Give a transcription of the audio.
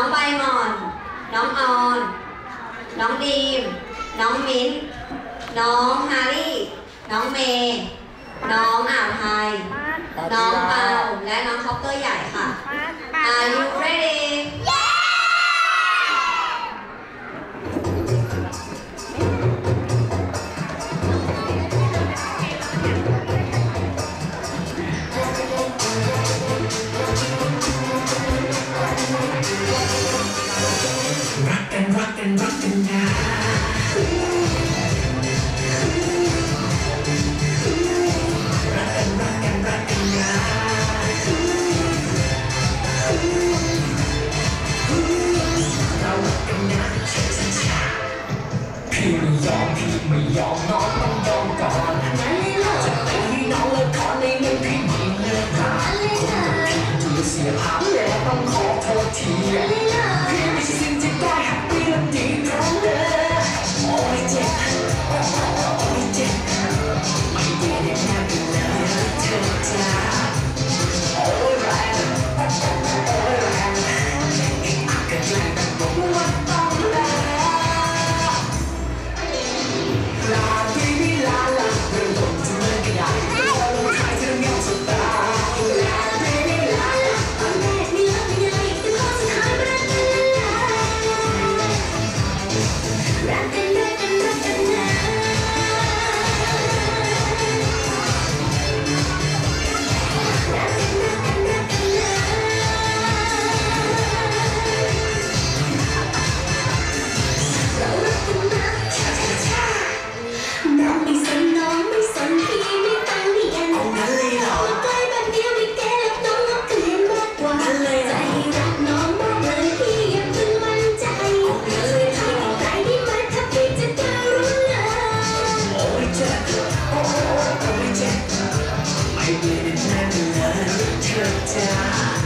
น้องใบหมอน น้องออน น้องดีม น้องมิ้น น้องฮารี่ น้องเมย์น้องอ่าวไทย น้องเปาและน้องคอปเตอร์ใหญ่ค่ะ Are you ready rockin', rockin' now. Yeah. could die.